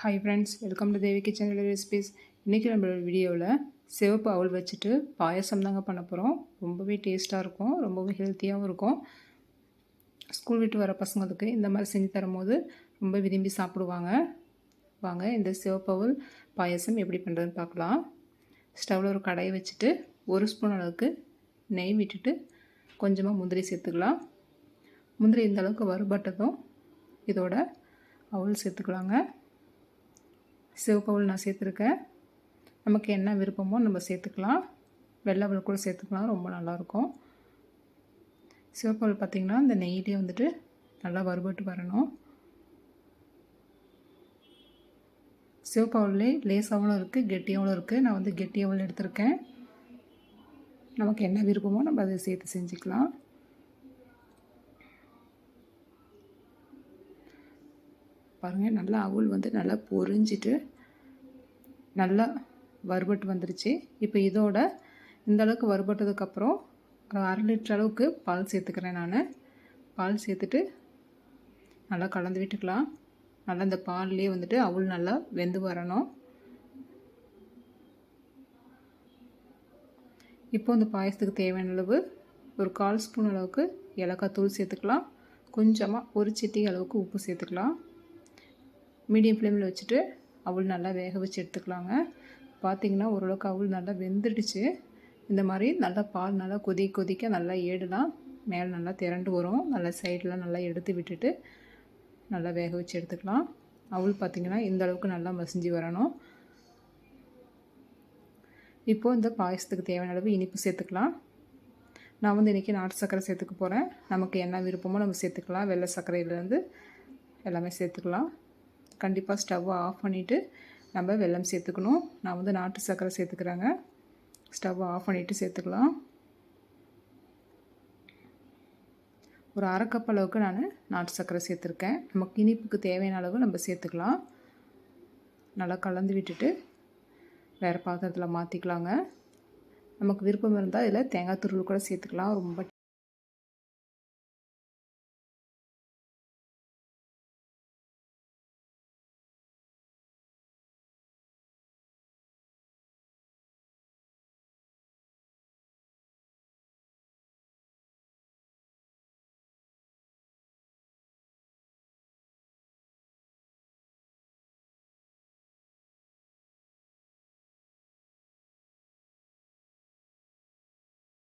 Hi friends welcome to Devi kitchen recipes இன்றைக்கி நம்மளோட வீடியோவில் சிவப்பு அவல் வச்சுட்டு பாயசம் தாங்க பண்ண போகிறோம் ரொம்பவே டேஸ்ட்டாக இருக்கும் ரொம்பவே ஹெல்த்தியாகவும் இருக்கும். ஸ்கூல் விட்டு வர பசங்களுக்கு இந்த மாதிரி செஞ்சு தரும்போது ரொம்ப விரும்பி சாப்பிடுவாங்க. வாங்க இந்த சிவப்பு அவல் பாயசம் எப்படி பண்ணுறதுன்னு பார்க்கலாம். ஸ்டவ்வில் ஒரு கடையை வச்சுட்டு ஒரு ஸ்பூன் அளவுக்கு நெய் விட்டுட்டு கொஞ்சமாக முந்திரி சேர்த்துக்கலாம். முந்திரி இந்த அளவுக்கு வறுபட்டதும் இதோட அவல் சேர்த்துக்கலாங்க. சிவப்பவுள் நான் சேர்த்துருக்கேன். நமக்கு என்ன விருப்பமோ நம்ம சேர்த்துக்கலாம். வெள்ளை கூட சேர்த்துக்கலாம் ரொம்ப நல்லாயிருக்கும். சிவப்பவுள் பார்த்திங்கன்னா இந்த நெய்லேயே வந்துட்டு நல்லா வறுபட்டு வரணும். சிவப்பு லேசாகவும் இருக்குது கெட்டியாகவும் இருக்குது நான் வந்து கெட்டி எடுத்திருக்கேன். நமக்கு என்ன விருப்பமோ நம்ம அதை சேர்த்து செஞ்சுக்கலாம். பாருங்கள் நல்லா அவுள் வந்து நல்லா பொரிஞ்சிட்டு நல்லா வறுபட்டு வந்துருச்சு. இப்போ இதோட இந்த அளவுக்கு வறுபட்டதுக்கப்புறம் ஒரு அரை லிட்டர் அளவுக்கு பால் சேர்த்துக்கிறேன் நான். பால் சேர்த்துட்டு நல்லா கலந்து விட்டுக்கலாம். நல்லா இந்த பால்லேயே வந்துட்டு அவுள் நல்லா வெந்து வரணும். இப்போ இந்த பாயசத்துக்கு தேவையான அளவு ஒரு கால் ஸ்பூன் அளவுக்கு ஏலக்காய் தூள் சேர்த்துக்கலாம். கொஞ்சமாக ஒரு சிட்டி அளவுக்கு உப்பு சேர்த்துக்கலாம். மீடியம் ஃப்ளேமில் வச்சுட்டு அவள் நல்லா வேக வச்சு எடுத்துக்கலாங்க. பார்த்திங்கன்னா ஓரளவுக்கு அவள் நல்லா வெந்துடுச்சு. இந்த மாதிரி நல்லா பால் நல்லா கொதி கொதிக்க நல்லா ஏடுலாம் மேலே நல்லா திரண்டு வரும். நல்லா சைடெலாம் நல்லா எடுத்து விட்டுட்டு நல்லா வேக வச்சு எடுத்துக்கலாம். அவள் பார்த்திங்கன்னா இந்த அளவுக்கு நல்லா மசிஞ்சு வரணும். இப்போது இந்த பாயசத்துக்கு தேவையான அளவு இனிப்பு சேர்த்துக்கலாம். நான் வந்து இன்றைக்கி நாட்டு சர்க்கரை சேர்த்துக்க போகிறேன் நமக்கு என்ன விருப்பமோ நம்ம சேர்த்துக்கலாம். வெள்ளை சர்க்கரையிலேருந்து எல்லாமே சேர்த்துக்கலாம். கண்டிப்பாக ஸ்டவ்வை ஆஃப் பண்ணிவிட்டு நம்ம வெல்லம் சேர்த்துக்கணும். நான் வந்து நாட்டு சர்க்கரை சேர்த்துக்கிறேங்க. ஸ்டவ்வை ஆஃப் பண்ணிவிட்டு சேர்த்துக்கலாம். ஒரு அரை கப் அளவுக்கு நான் நாட்டு சர்க்கரை சேர்த்துருக்கேன். நமக்கு இனிப்புக்கு தேவையான அளவு நம்ம சேர்த்துக்கலாம். நல்லா கலந்து விட்டுட்டு வேறு பாத்திரத்தில் மாற்றிக்கலாங்க நமக்கு விருப்பம் இருந்தால் இதில் தேங்காய் துருள் கூட சேர்த்துக்கலாம். ரொம்ப